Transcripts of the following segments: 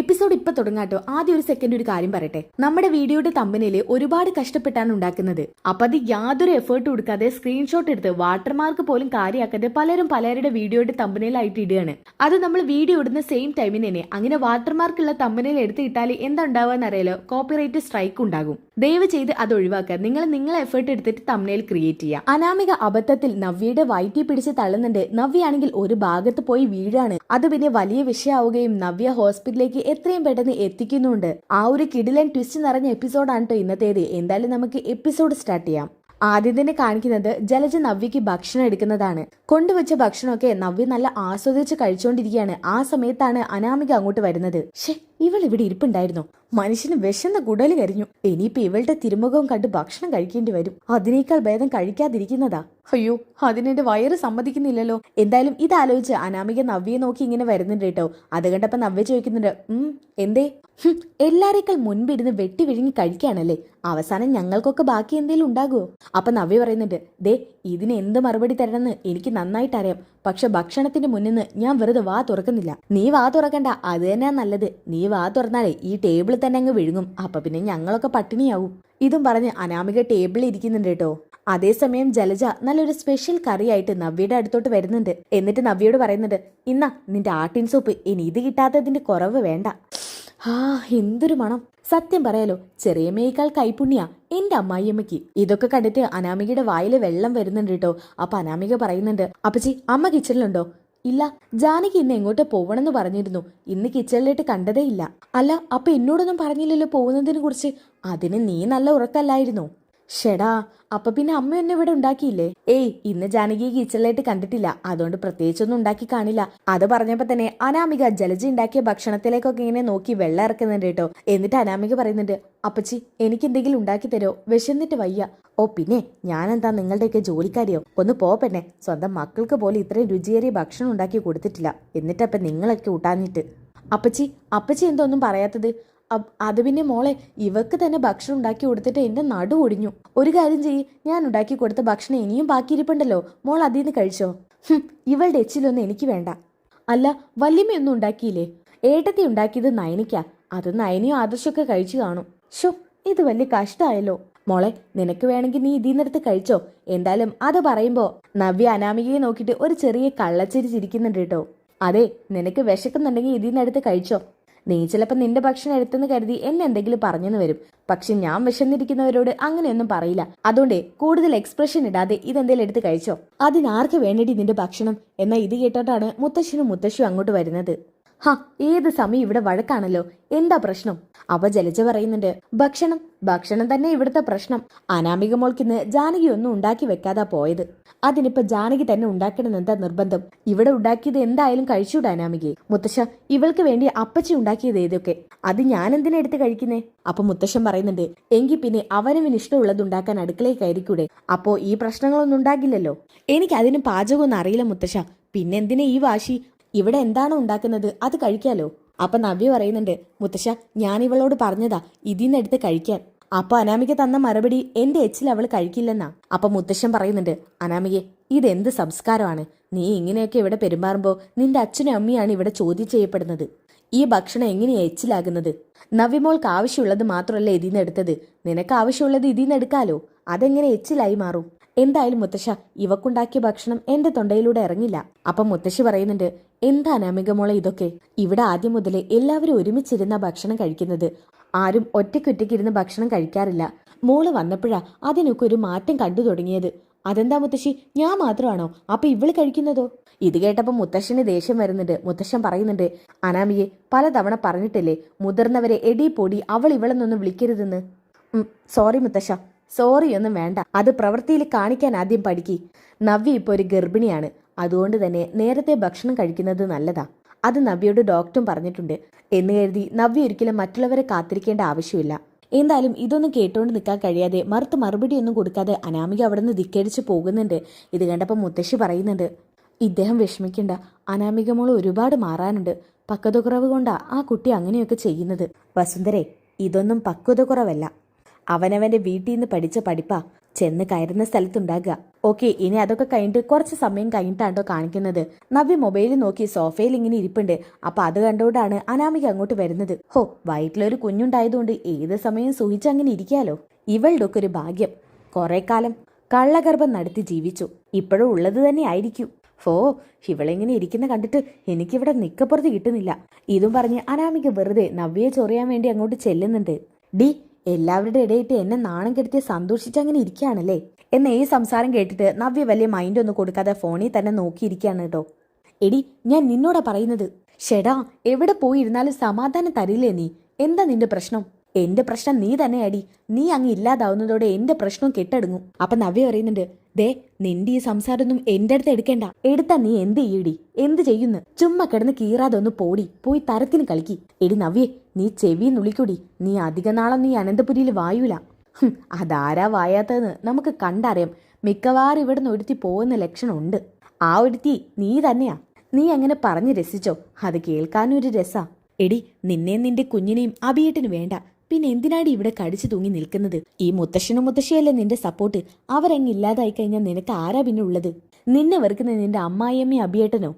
Episode ഇപ്പൊ തുടങ്ങാട്ടോ ആദ്യം ഒരു സെക്കൻഡ് ഒരു കാര്യം പറയട്ടെ. നമ്മുടെ വീഡിയോയുടെ തമ്പനിൽ ഒരുപാട് കഷ്ടപ്പെട്ടാണ് ഉണ്ടാക്കുന്നത്. അപ്പൊ അത് യാതൊരു എഫേർട്ട് കൊടുക്കാതെ സ്ക്രീൻഷോട്ട് എടുത്ത് വാട്ടർമാർക്ക് പോലും കാര്യമാക്കാതെ പലരും പലരുടെ വീഡിയോയുടെ തമ്പനയിലായിട്ട് ഇടുകയാണ്. അത് നമ്മൾ വീഡിയോ ഇടുന്ന സെയിം ടൈമിന് തന്നെ. അങ്ങനെ വാട്ടർമാർക്കുള്ള തമ്പനയിൽ എടുത്ത് ഇട്ടാൽ എന്താ ഉണ്ടാവുക എന്നറിയാലോ? കോപ്പിറൈറ്റ് സ്ട്രൈക്ക് ഉണ്ടാകും. ദയവ് ചെയ്ത് അത് ഒഴിവാക്കുക. നിങ്ങൾ നിങ്ങളെ എഫേർട്ട് എടുത്തിട്ട് തമ്മിൽ ക്രിയേറ്റ് ചെയ്യുക. അനാമിക അബദ്ധത്തിൽ നവ്യയുടെ വയറ്റി പിടിച്ച് തള്ളുന്നുണ്ട്. നവ്യയാണെങ്കിൽ ഒരു ഭാഗത്ത് പോയി വീഴാണ്. അത് പിന്നെ വലിയ വിഷയമാവുകയും നവ്യ ഹോസ്പിറ്റലിലേക്ക് എത്രയും പെട്ടെന്ന് എത്തിക്കുന്നുണ്ട്. ആ ഒരു കിഡിലൻ ട്വിസ്റ്റ് നിറഞ്ഞ എപ്പിസോഡാണ് കേട്ടോ ഇന്നത്തേത്. എന്തായാലും നമുക്ക് എപ്പിസോഡ് സ്റ്റാർട്ട് ചെയ്യാം. ആദ്യം തന്നെ കാണിക്കുന്നത് ജലജ നവ്യക്ക് ഭക്ഷണം എടുക്കുന്നതാണ്. കൊണ്ടുവച്ച ഭക്ഷണമൊക്കെ നവ്യ നല്ല ആസ്വദിച്ച് കഴിച്ചുകൊണ്ടിരിക്കുകയാണ് ആ സമയത്താണ് അനാമിക അങ്ങോട്ട് വരുന്നത്. ഷേ ഇവൾ ഇവിടെ ഇരിപ്പുണ്ടായിരുന്നു. മനുഷ്യന് വിശന്ന കുടൽ കരിഞ്ഞു. ഇനിയിപ്പോ ഇവളുടെ തിരുമുഖവും കണ്ട് ഭക്ഷണം കഴിക്കേണ്ടി വരും. അതിനേക്കാൾ ഭേദം കഴിക്കാതിരിക്കുന്നതാ. അയ്യോ അതിനെന്റെ വയറ് സമ്മതിക്കുന്നില്ലല്ലോ. എന്തായാലും ഇതാലോചിച്ച് അനാമിക നവ്യെ നോക്കി ഇങ്ങനെ വരുന്നുണ്ട് കേട്ടോ. അത് കണ്ടപ്പോ നവ്യ ചോദിക്കുന്നുണ്ട് ഉം എന്തേ? എല്ലാരേക്കാൾ മുൻപിരുന്ന് വെട്ടി വിഴുങ്ങി കഴിക്കുകയാണല്ലേ? അവസാനം ഞങ്ങൾക്കൊക്കെ ബാക്കി എന്തേലും ഉണ്ടാകുമോ അപ്പൊ നവ്യ പറയുന്നുണ്ട് ദേ ഇതിന് എന്ത് മറുപടി തരണമെന്ന് എനിക്ക് നന്നായിട്ട് അറിയാം പക്ഷെ ഭക്ഷണത്തിന്റെ മുന്നിൽ നിന്ന് ഞാൻ വെറുതെ വാ തുറക്കുന്നില്ല. നീ വാ തുറക്കണ്ട. അത് തന്നെയാ നല്ലത്. നീ വാ തുറന്നാലേ ഈ ടേബിൾ തന്നെ അങ്ങ് വിഴുങ്ങും. അപ്പൊ പിന്നെ ഞങ്ങളൊക്കെ പട്ടിണിയാവും. ഇതും പറഞ്ഞ് അനാമിക ടേബിളിൽ ഇരിക്കുന്നുണ്ട് കേട്ടോ. അതേസമയം ജലജ നല്ലൊരു സ്പെഷ്യൽ കറിയായിട്ട് നവ്യയുടെ അടുത്തോട്ട് വരുന്നുണ്ട്. എന്നിട്ട് നവ്യയോട് പറയുന്നുണ്ട് ഇന്നാ നിന്റെ ആട്ടിൻ സൂപ്പ് ഇനി ഇത് കിട്ടാത്തതിന്റെ കുറവ് വേണ്ട. ആ എന്തൊരു മണം. സത്യം പറയാലോ ചെറിയമ്മയേക്കാൾ കൈപുണ്യ എന്റെ അമ്മായിയമ്മയ്ക്ക്. ഇതൊക്കെ കണ്ടിട്ട് അനാമികയുടെ വായിൽ വെള്ളം വരുന്നുണ്ട് കേട്ടോ. അപ്പൊ അനാമിക പറയുന്നുണ്ട് അപ്പച്ചി അമ്മ കിച്ചണിലുണ്ടോ? ഇല്ല ജാനകി ഇന്ന് എങ്ങോട്ട് പോവണമെന്ന് പറഞ്ഞിരുന്നു. ഇന്ന് കിച്ചണിലേക്ക് കണ്ടതേ ഇല്ല. അല്ല അപ്പൊ എന്നോടൊന്നും പറഞ്ഞില്ലല്ലോ പോകുന്നതിനെ കുറിച്ച് അതിന് നീ നല്ല ഉറക്കല്ലായിരുന്നോ? ഷെടാ അപ്പൊ പിന്നെ അമ്മ എന്നെ ഇവിടെ ഉണ്ടാക്കിയില്ലേ? ഏയ് ഇന്ന് ജാനകിയെ കിച്ചണിലായിട്ട് കണ്ടിട്ടില്ല. അതുകൊണ്ട് പ്രത്യേകിച്ചൊന്നും ഉണ്ടാക്കി കാണില്ല. അത് പറഞ്ഞപ്പോ തന്നെ അനാമിക ജലജ ഉണ്ടാക്കിയ ഭക്ഷണത്തിലേക്കൊക്കെ ഇങ്ങനെ നോക്കി വെള്ളം ഇറക്കുന്നുണ്ട് കേട്ടോ. എന്നിട്ട് അനാമിക പറയുന്നുണ്ട് അപ്പച്ചി എനിക്ക് എന്തെങ്കിലും ഉണ്ടാക്കി തരോ? വിശന്നിട്ട് വയ്യ. ഓ പിന്നെ ഞാനെന്താ നിങ്ങളുടെയൊക്കെ ജോലിക്കാരിയോ? ഒന്ന് പോപ്പെന്നെ സ്വന്തം മക്കൾക്ക് പോലും ഇത്രയും രുചിയേറിയ ഭക്ഷണം ഉണ്ടാക്കി കൊടുത്തിട്ടില്ല. എന്നിട്ടപ്പം നിങ്ങളൊക്കെ ഊട്ടാഞ്ഞിട്ട്. അപ്പച്ചി അപ്പച്ചി എന്തോന്നും പറയാത്തത്. അബ്- അത് പിന്നെ മോളെ ഇവക്ക് തന്നെ ഭക്ഷണം ഉണ്ടാക്കി കൊടുത്തിട്ട് എന്റെ നടു ഒടിഞ്ഞു. ഒരു കാര്യം ചെയ്യ് ഞാൻ ഉണ്ടാക്കി കൊടുത്ത ഭക്ഷണം ഇനിയും ബാക്കിയിരിപ്പുണ്ടല്ലോ. മോൾ അതിൽ നിന്ന് കഴിച്ചോ? ഇവളുടെ എച്ചിലൊന്നും എനിക്ക് വേണ്ട. അല്ല വല്യമ്മയൊന്നും ഉണ്ടാക്കിയില്ലേ? ഏട്ടത്തി ഉണ്ടാക്കിയത് നയനിക്കാ അത് നയനിയും ആദർശമൊക്കെ കഴിച്ചു കാണും. ഷോ ഇത് വലിയ കഷ്ടമായല്ലോ മോളെ നിനക്ക് വേണമെങ്കിൽ നീ ഇതിൽ നിന്നെടുത്ത് കഴിച്ചോ. എന്തായാലും അത് പറയുമ്പോ നവ്യ അനാമികയെ നോക്കിയിട്ട് ഒരു ചെറിയ കള്ളച്ചിരി ചിരിക്കുന്നുണ്ട് കേട്ടോ. അതെ നിനക്ക് വിശക്കുന്നുണ്ടെങ്കിൽ ഇതിൽ നിന്നെടുത്ത് കഴിച്ചോ. നീ ചിലപ്പോൾ നിന്റെ ഭക്ഷണം എടുത്തെന്ന് കരുതി എന്നെ എന്തെങ്കിലും പറഞ്ഞെന്ന് വരും. പക്ഷെ ഞാൻ വിശന്നിരിക്കുന്നവരോട് അങ്ങനെയൊന്നും പറയില്ല. അതുകൊണ്ട് കൂടുതൽ എക്സ്പ്രഷൻ ഇടാതെ ഇതെന്തേലും എടുത്ത് കഴിച്ചോ? അതിനാർക്ക് വേണ്ടിയിട്ട് നിന്റെ ഭക്ഷണം? എന്നാൽ ഇത് കേട്ടോട്ടാണ് മുത്തശ്ശനും മുത്തശ്ശിയും അങ്ങോട്ട് വരുന്നത്. ഹാ ഏത് സമയം ഇവിടെ വഴക്കാണല്ലോ? എന്താ പ്രശ്നം? അവ ജലജ പറയുന്നുണ്ട്. ഭക്ഷണം ഭക്ഷണം തന്നെ ഇവിടുത്തെ പ്രശ്നം. അനാമിക മോൾക്കിന്ന് ജാനകി ഒന്നും ഉണ്ടാക്കി വെക്കാതാ പോയത്. അതിനിപ്പോ ജാനകി തന്നെ ഉണ്ടാക്കണം എന്താ നിർബന്ധം? ഇവിടെ ഉണ്ടാക്കിയത് എന്തായാലും കഴിച്ചൂടാ അനാമികയെ. മുത്തശ്ശ ഇവൾക്ക് വേണ്ടി അപ്പച്ചി ഉണ്ടാക്കിയത് ഏതൊക്കെ? അത് ഞാൻ എന്തിനാ എടുത്ത് കഴിക്കുന്നേ? അപ്പൊ മുത്തശ്ശൻ പറയുന്നുണ്ട് എങ്കിൽ പിന്നെ അവനവന് ഇഷ്ടമുള്ളത് ഉണ്ടാക്കാൻ അടുക്കളയിൽ കയറിക്കൂടെ അപ്പോ ഈ പ്രശ്നങ്ങളൊന്നും ഉണ്ടാകില്ലല്ലോ? എനിക്ക് അതിന് പാചകമൊന്നും അറിയില്ല മുത്തശ്ശ. പിന്നെന്തിനെ ഈ വാശി? ഇവിടെ എന്താണോ ഉണ്ടാക്കുന്നത്? അത് കഴിക്കാലോ. അപ്പൊ നവ്യ പറയുന്നുണ്ട് മുത്തശ്ശ ഞാൻ ഇവളോട് പറഞ്ഞതാ ഇതിന്നെടുത്ത് കഴിക്കാൻ. അപ്പൊ അനാമിക തന്ന മറുപടി എന്റെ എച്ചിൽ അവൾ കഴിക്കില്ലെന്നാ. അപ്പൊ മുത്തശ്ശൻ പറയുന്നുണ്ട് അനാമികെ ഇതെന്ത് സംസ്കാരമാണ്? നീ ഇങ്ങനെയൊക്കെ ഇവിടെ പെരുമാറുമ്പോ നിന്റെ അച്ഛനും അമ്മയാണ് ഇവിടെ ചോദ്യം ചെയ്യപ്പെടുന്നത്. ഈ ഭക്ഷണം എങ്ങനെയാ എച്ചിലാകുന്നത്? നവ്യമോൾക്ക് ആവശ്യമുള്ളത് മാത്രമല്ല ഇതിന്നെടുത്തത് നിനക്ക് ആവശ്യമുള്ളത് ഇതിന്നെടുക്കാലോ അതെങ്ങനെ എച്ചിലായി മാറും? എന്തായാലും മുത്തശ്ശ ഇവക്കുണ്ടാക്കിയ ഭക്ഷണം എന്റെ തൊണ്ടയിലൂടെ ഇറങ്ങില്ല. അപ്പം മുത്തശ്ശി പറയുന്നുണ്ട് എന്താ അനാമിക മോളെ ഇതൊക്കെ? ഇവിടെ ആദ്യം മുതലേ എല്ലാവരും ഒരുമിച്ചിരുന്ന ഭക്ഷണം കഴിക്കുന്നത്. ആരും ഒറ്റയ്ക്കൊറ്റയ്ക്കിരുന്ന് ഭക്ഷണം കഴിക്കാറില്ല. മോൾ വന്നപ്പോഴാ അതിനൊക്കെ ഒരു മാറ്റം കണ്ടു തുടങ്ങിയത്. അതെന്താ മുത്തശ്ശി ഞാൻ മാത്രമാണോ? അപ്പൊ ഇവൾ കഴിക്കുന്നതോ? ഇത് കേട്ടപ്പോ മുത്തശ്ശന് ദേഷ്യം വരുന്നുണ്ട്. മുത്തശ്ശൻ പറയുന്നുണ്ട് അനാമിയെ പലതവണ പറഞ്ഞിട്ടില്ലേ മുതിർന്നവരെ എടി പൊടി അവൾ ഇവളെന്നൊന്നും വിളിക്കരുതെന്ന്? സോറി മുത്തശ്ശ. സോറി ഒന്നും വേണ്ട. അത് പ്രവൃത്തിയിൽ കാണിക്കാൻ ആദ്യം പഠിക്കി. നവ്യ ഇപ്പോൾ ഒരു ഗർഭിണിയാണ്. അതുകൊണ്ട് തന്നെ നേരത്തെ ഭക്ഷണം കഴിക്കുന്നത് നല്ലതാ. അത് നവ്യയോട് ഡോക്ടറും പറഞ്ഞിട്ടുണ്ട്. എന്ന് കരുതി നവ്യ ഒരിക്കലും മറ്റുള്ളവരെ കാത്തിരിക്കേണ്ട ആവശ്യമില്ല. എന്തായാലും ഇതൊന്നും കേട്ടുകൊണ്ട് നിൽക്കാൻ കഴിയാതെ മറുത്ത് മറുപടി ഒന്നും കൊടുക്കാതെ അനാമിക അവിടെ നിന്ന് ധിക്കരിച്ച് പോകുന്നുണ്ട്. ഇത് കണ്ടപ്പോൾ മുത്തശ്ശി പറയുന്നുണ്ട് ഇദ്ദേഹം വിഷമിക്കണ്ട. അനാമിക മോൾ ഒരുപാട് മാറാനുണ്ട്. പക്വത കുറവ് കൊണ്ടാ ആ കുട്ടി അങ്ങനെയൊക്കെ ചെയ്യുന്നത്. വസുന്ധരെ ഇതൊന്നും പക്വത കുറവല്ല അവനവന്റെ വീട്ടിൽ നിന്ന് പഠിച്ച പഠിപ്പാ ചെന്ന് കയറുന്ന സ്ഥലത്തുണ്ടാകുക. ഓക്കെ ഇനി അതൊക്കെ കഴിഞ്ഞിട്ട് കുറച്ച് സമയം കഴിഞ്ഞിട്ടാണ്ടോ കാണിക്കുന്നത്. നവ്യ മൊബൈലിൽ നോക്കി സോഫയിൽ ഇങ്ങനെ ഇരിപ്പുണ്ട്. അപ്പൊ അത് കണ്ടുകൊണ്ടാണ് അനാമിക അങ്ങോട്ട് വരുന്നത്. ഹോ വയറ്റിലൊരു കുഞ്ഞുണ്ടായതുകൊണ്ട് ഏത് സമയം സൂഹിച്ച് അങ്ങനെ ഇരിക്കാലോ? ഇവളുടെ ഒക്കെ ഒരു ഭാഗ്യം. കുറെ കാലം കള്ളഗർഭം നടത്തി ജീവിച്ചു. ഇപ്പോഴും ഉള്ളത് തന്നെ ആയിരിക്കും. ഫോ ഇവളിങ്ങനെ ഇരിക്കുന്ന കണ്ടിട്ട് എനിക്കിവിടെ നിക്കപ്പുറത്ത് കിട്ടുന്നില്ല. ഇതും പറഞ്ഞ് അനാമിക വെറുതെ നവ്യയെ ചൊറിയാൻ വേണ്ടി അങ്ങോട്ട് ചെല്ലുന്നുണ്ട്. ഡി എല്ലാവരുടെ ഇടയിട്ട് എന്നെ നാണം കെടുത്തി സന്തോഷിച്ച് അങ്ങനെ ഇരിക്കുകയാണല്ലേ? എന്ന ഈ സംസാരം കേട്ടിട്ട് നവ്യ വലിയ മൈൻഡ് ഒന്നും കൊടുക്കാതെ ഫോണിൽ തന്നെ നോക്കിയിരിക്കുകയാണ് കേട്ടോ. എടി ഞാൻ നിന്നോടാ പറയുന്നത്. ഷെടാ എവിടെ പോയിരുന്നാലും സമാധാനം തരില്ലേ നീ? എന്താ നിന്റെ പ്രശ്നം? എന്റെ പ്രശ്നം നീ തന്നെ അടി നീ അങ്ങ് ഇല്ലാതാവുന്നതോടെ എന്റെ പ്രശ്നം കെട്ടടങ്ങും. അപ്പൊ നവ്യ പറയുന്നുണ്ട് ദേ നിന്റെ ഈ സംസാരമൊന്നും എന്റെ അടുത്ത് എടുക്കേണ്ട. എടുത്താ നീ എന്ത് ചെയ്യടി? എന്ത് ചെയ്യുന്നു? ചുമ്മാ കിടന്ന് കീറാതെ ഒന്ന് പോടി. പോയി തരത്തിന് കളിക്കി. എടി നവ്യേ നീ ചെവി നുളിക്കൂടി നീ അധിക നാളം നീ അനന്തപുരിയിൽ വായൂല. അതാരാ വായാത്തതെന്ന് നമുക്ക് കണ്ടറിയാം. മിക്കവാറും ഇവിടുന്ന് ഒരുത്തി പോകുന്ന ലക്ഷണമുണ്ട്. ആ ഒരുത്തി നീ തന്നെയാ. നീ അങ്ങനെ പറഞ്ഞു രസിച്ചോ? അത് കേൾക്കാനൊരു രസാ. എടി നിന്നെയും നിന്റെ കുഞ്ഞിനെയും അഭിയേട്ടിന് വേണ്ട. പിന്നെ എന്തിനാടി ഇവിടെ കടിച്ചു തൂങ്ങി നിൽക്കുന്നത്? ഈ മുത്തശ്ശനും മുത്തശ്ശിയല്ലേ നിന്റെ സപ്പോർട്ട് അവരങ്ങ് ഇല്ലാതായി കഴിഞ്ഞാൽ നിനക്ക് ആരാ പിന്നെ ഉള്ളത്? നിന്നെ വെറുക്കുന്ന നിന്റെ അമ്മായിയമ്മയും അഭിയേട്ടനോ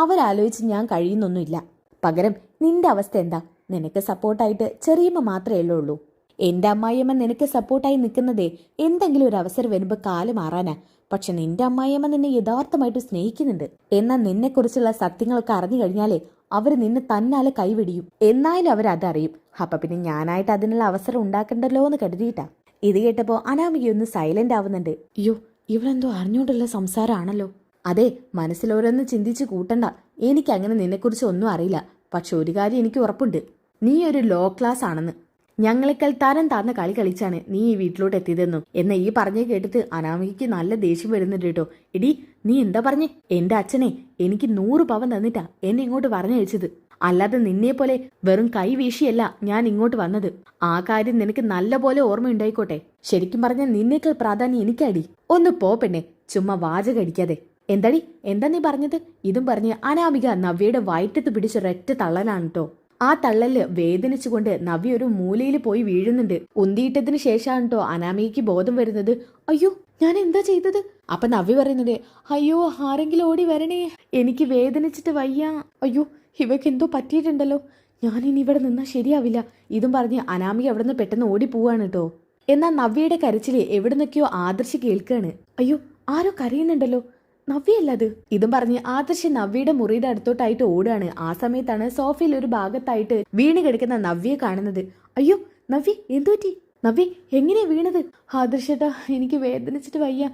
അവരാലോചിച്ച് ഞാൻ കഴിയുന്നൊന്നുമില്ല. പകരം നിന്റെ അവസ്ഥ എന്താ? നിനക്ക് സപ്പോർട്ടായിട്ട് ചെറിയമ്മ മാത്രമേ ഉള്ളൂ. എന്റെ അമ്മായിയമ്മ നിനക്ക് സപ്പോർട്ടായി നിൽക്കുന്നതേ എന്തെങ്കിലും ഒരു അവസരം വരുമ്പോൾ കാൽ മാറാനാ. പക്ഷെ നിന്റെ അമ്മായിയമ്മ നിന്നെ യഥാർത്ഥമായിട്ട് സ്നേഹിക്കുന്നുണ്ട്. എന്നാൽ നിന്നെക്കുറിച്ചുള്ള സത്യങ്ങളൊക്കെ അറിഞ്ഞു കഴിഞ്ഞാലേ അവർ നിന്നെ തന്നാലെ കൈവിടിയും. എന്നാലും അവരതറിയും അപ്പൊ പിന്നെ ഞാനായിട്ട് അതിനുള്ള അവസരം ഉണ്ടാക്കണ്ടല്ലോ എന്ന് കരുതിയിട്ടാ. ഇത് കേട്ടപ്പോ അനാമികയൊന്ന് സൈലന്റ് ആവുന്നുണ്ട്. അയ്യോ ഇവളെന്തോ അറിഞ്ഞോണ്ടുള്ള സംസാരമാണല്ലോ അതെ മനസ്സിലോരോന്ന് ചിന്തിച്ച് കൂട്ടണ്ട. എനിക്ക് അങ്ങനെ നിന്നെക്കുറിച്ച് ഒന്നും അറിയില്ല. പക്ഷെ ഒരു കാര്യം എനിക്ക് ഉറപ്പുണ്ട്. നീ ഒരു ലോ ക്ലാസ് ആണെന്ന്. ഞങ്ങളെക്കാൾ തരം താന്ന കളി കളിച്ചാണ് നീ ഈ വീട്ടിലോട്ട് എത്തിയതെന്നു. എന്ന ഈ പറഞ്ഞു കേട്ടിട്ട് അനാമികയ്ക്ക് നല്ല ദേഷ്യം വരുന്നുണ്ട് കേട്ടോ. എടി നീ എന്താ പറഞ്ഞേ? എന്റെ അച്ഛനെ എനിക്ക് നൂറ് പവൻ തന്നിട്ടാ എന്നെ ഇങ്ങോട്ട് പറഞ്ഞയച്ചത്. അല്ലാതെ നിന്നെ പോലെ വെറും കൈ വീശിയല്ല ഞാൻ ഇങ്ങോട്ട് വന്നത്. ആ കാര്യം നിനക്ക് നല്ല പോലെ ഓർമ്മയുണ്ടായിക്കോട്ടെ. ശരിക്കും പറഞ്ഞാൽ നിന്നേക്കാൾ പ്രാധാന്യം എനിക്കടി. ഒന്ന് പോ പെണ്ണെ ചുമ്മാ വാചകടിക്കാതെ എന്താടി? എന്താ നീ പറഞ്ഞത്? ഇതും പറഞ്ഞ് അനാമിക നവ്യയുടെ വയറ്റത്ത് പിടിച്ചൊരൊറ്റ തള്ളലാണ് കേട്ടോ ആ തള്ളൽ വേദനിച്ചുകൊണ്ട് നവ്യ ഒരു മൂലയിൽ പോയി വീഴുന്നുണ്ട്. ഉന്തിയിട്ടതിന് ശേഷമാണ് കേട്ടോ ബോധം വരുന്നത്. അയ്യോ ഞാൻ എന്താ ചെയ്തത്? അപ്പൊ നവ്യ പറയുന്നുണ്ട് അയ്യോ ആരെങ്കിലും ഓടി വരണേ. എനിക്ക് വേദനിച്ചിട്ട് വയ്യ. അയ്യോ ഇവയ്ക്ക് എന്തോ പറ്റിയിട്ടുണ്ടല്ലോ. ഇനി ഇവിടെ നിന്നാ ശരിയാവില്ല. ഇതും പറഞ്ഞ് അനാമിക അവിടെ നിന്ന് പെട്ടെന്ന് ഓടി പോവാണ് കേട്ടോ എന്നാൽ നവ്യയുടെ കരച്ചിൽ എവിടുന്നൊക്കെയോ ആദർശ് കേൾക്കാണ്. അയ്യോ ആരോ കരയുന്നുണ്ടല്ലോ. നവ്യല്ല അത്. ഇതും പറഞ്ഞ് ആദർശ് നവ്യയുടെ മുറിയുടെ അടുത്തോട്ടായിട്ട് ഓടുകയാണ്. ആ സമയത്താണ് സോഫയിൽ ഒരു ഭാഗത്തായിട്ട് വീണ് കിടക്കുന്ന നവ്യയെ കാണുന്നത്. അയ്യോ നവ്യ എന്തു പറ്റി? നവ്യ എങ്ങനെയാ വീണത്? ആദർശേട്ടാ എനിക്ക് വേദനിച്ചിട്ട് വയ്യ.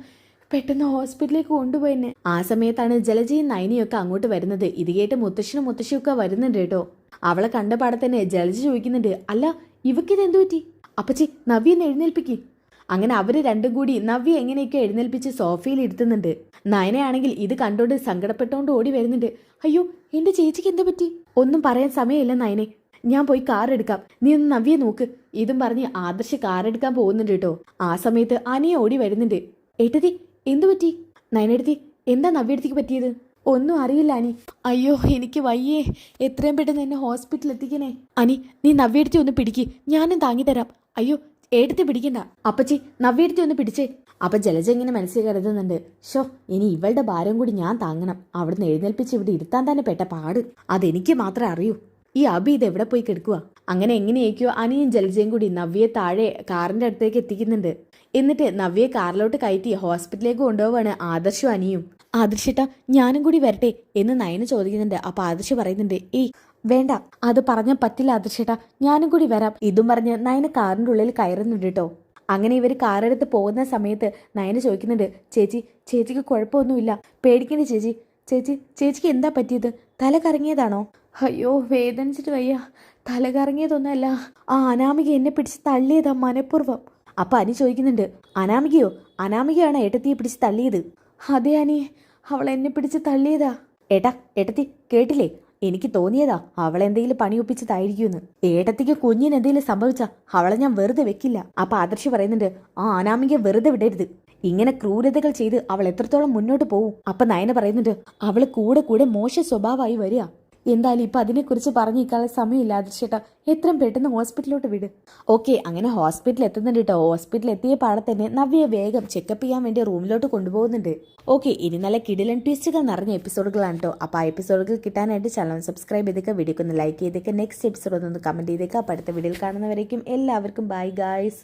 പെട്ടെന്ന് ഹോസ്പിറ്റലിലേക്ക് കൊണ്ടുപോയെന്നെ ആ സമയത്താണ് ജലജയും നയനിയും ഒക്കെ അങ്ങോട്ട് വരുന്നത്. ഇത് കേട്ട് മുത്തശ്ശനും മുത്തശ്ശിയൊക്കെ വരുന്നുണ്ട് കേട്ടോ. അവളെ കണ്ട പാടെ തന്നെ ജലജ ചോദിക്കുന്നുണ്ട് അല്ല ഇവക്കിത് എന്തു പറ്റി? അപ്പച്ചി നവ്യെന്ന് എഴുന്നേൽപ്പിക്ക്. അങ്ങനെ അവർ രണ്ടും കൂടി നവ്യ എങ്ങനെയൊക്കെ എഴുന്നേൽപ്പിച്ച് സോഫയിൽ ഇരുത്തുന്നുണ്ട്. നയനയാണെങ്കിൽ ഇത് കണ്ടോണ്ട് സങ്കടപ്പെട്ടോണ്ട് ഓടി വരുന്നുണ്ട്. അയ്യോ എന്റെ ചേച്ചിക്ക് എന്താ പറ്റി? ഒന്നും പറയാൻ സമയമില്ല നയനെ. ഞാൻ പോയി കാർ എടുക്കാം. നീ ഒന്ന് നവ്യെ നോക്ക്. ഇതും പറഞ്ഞ് ആദർശ് കാർ എടുക്കാൻ പോകുന്നുണ്ട് കേട്ടോ. ആ സമയത്ത് അനിയ ഓടി വരുന്നുണ്ട്. ഏട്ടതി എന്തു പറ്റി? നയനെടുത്തി എന്താ നവ്യെടുത്തിക്ക് പറ്റിയത്? ഒന്നും അറിയില്ല അനി. അയ്യോ എനിക്ക് വയ്യേ. എത്രയും പെട്ടെന്ന് എന്നെ ഹോസ്പിറ്റലിൽ എത്തിക്കണേ. അനി നീ നവ്യെടുത്തി ഒന്ന് പിടിക്ക്. ഞാനും താങ്ങി തരാം. അയ്യോ എടുത്ത് പിടിക്കണ്ട അപ്പച്ചി നവ്യെടുത്തി ഒന്ന് പിടിച്ചേ. അപ്പൊ ജലജ ഇങ്ങനെ മനസ്സിൽ കരുതുന്നുണ്ട്. ഷോ ഇനി ഇവളുടെ ഭാരം കൂടി ഞാൻ താങ്ങണം. അവിടുന്ന് എഴുന്നേൽപ്പിച്ച് ഇവിടെ ഇരുത്താൻ തന്നെ പെട്ട പാട്. അതെനിക്ക് മാത്രമേ അറിയൂ. ഈ അബി ഇത് എവിടെ പോയി കിടക്കുക അങ്ങനെ എങ്ങനെയൊക്കെയോ അനിയും ജലജയും കൂടി നവ്യയെ താഴെ കാറിന്റെ അടുത്തേക്ക് എത്തിക്കുന്നുണ്ട്. എന്നിട്ട് നവ്യയെ കാറിലോട്ട് കയറ്റി ഹോസ്പിറ്റലിലേക്ക് കൊണ്ടുപോവാണ് ആദർശും അനിയും. ആദർശേട്ടാ ഞാനും കൂടി വരട്ടെ എന്ന് നയന ചോദിക്കുന്നുണ്ട്. അപ്പൊ ആദർശ് പറയുന്നുണ്ട് ഏയ് വേണ്ട അത് പറഞ്ഞാൽ പറ്റില്ല ആദർശേട്ടാ. ഞാനും കൂടി വരാം. ഇതും പറഞ്ഞ് നയന് കാറിന്റെ ഉള്ളിൽ കയറുന്നുണ്ട് കേട്ടോ. അങ്ങനെ ഇവർ കാറെടുത്ത് പോകുന്ന സമയത്ത് നയന് ചോദിക്കുന്നുണ്ട് ചേച്ചി ചേച്ചിക്ക് കുഴപ്പമൊന്നുമില്ല. പേടിക്കണ്ട ചേച്ചി. ചേച്ചി ചേച്ചിക്ക് എന്താ പറ്റിയത്? തല കറങ്ങിയതാണോ? അയ്യോ വേദനിച്ചിട്ട് വയ്യ. തല കറങ്ങിയതൊന്നല്ല ആ അനാമിക എന്നെ പിടിച്ച് തള്ളിയതാ മനഃപൂർവം. അപ്പൊ അനി ചോദിക്കുന്നുണ്ട് അനാമികയോ? അനാമികയാണ് ഏട്ടത്തിയെ പിടിച്ച് തള്ളിയത്? അതെ അനി. അവൾ എന്നെ പിടിച്ച് തള്ളിയതാ. ഏട്ടാ ഏട്ടത്തി കേട്ടില്ലേ? എനിക്ക് തോന്നിയതാ അവളെന്തെങ്കിലും പണി ഒപ്പിച്ചതായിരിക്കുമെന്ന്. ഏട്ടത്തിക്ക് കുഞ്ഞിന് എന്തെങ്കിലും സംഭവിച്ചാ അവളെ ഞാൻ വെറുതെ വെക്കില്ല. അപ്പൊ ആദർശി പറയുന്നുണ്ട് ആ അനാമിക വെറുതെ വിടരുത്. ഇങ്ങനെ ക്രൂരതകൾ ചെയ്ത് അവൾ എത്രത്തോളം മുന്നോട്ട് പോവും? അപ്പൊ നയന പറയുന്നുണ്ട് അവൾ കൂടെ കൂടെ മോശ സ്വഭാവമായി വരിക. എന്തായാലും ഇപ്പൊ അതിനെക്കുറിച്ച് പറഞ്ഞിരിക്കാനുള്ള സമയമില്ലാതെ ചേട്ടാ. എത്രയും പെട്ടെന്ന് ഹോസ്പിറ്റലിലോട്ട് വിട്. ഓക്കെ അങ്ങനെ ഹോസ്പിറ്റലിൽ എത്തുന്നുണ്ട് കേട്ടോ. ഹോസ്പിറ്റലിൽ എത്തിയ പാടെ തന്നെ നവ്യ വേഗം ചെക്കപ്പ് ചെയ്യാൻ വേണ്ടി റൂമിലോട്ട് കൊണ്ടുപോകുന്നുണ്ട്. ഓക്കെ ഇനി നല്ല കിടിലൻ ട്വിസ്റ്റുകൾ നിറഞ്ഞ എപ്പിസോഡുകളാണ് കേട്ടോ. അപ്പോൾ ആ എപ്പിസോഡുകൾ കിട്ടാനായിട്ട് ചാനൽ സബ്സ്ക്രൈബ് ചെയ്തേക്കാം വീഡിയോക്ക് ഒന്ന് ലൈക്ക് ചെയ്തേക്കാം. നെക്സ്റ്റ് എപ്പിസോഡ് ഒന്ന് കമന്റ് ചെയ്തേക്കാം. അപ്പോൾ അടുത്ത വീഡിയോയിൽ കാണുന്നവരേക്കും എല്ലാവർക്കും ബൈ ഗായ്സ്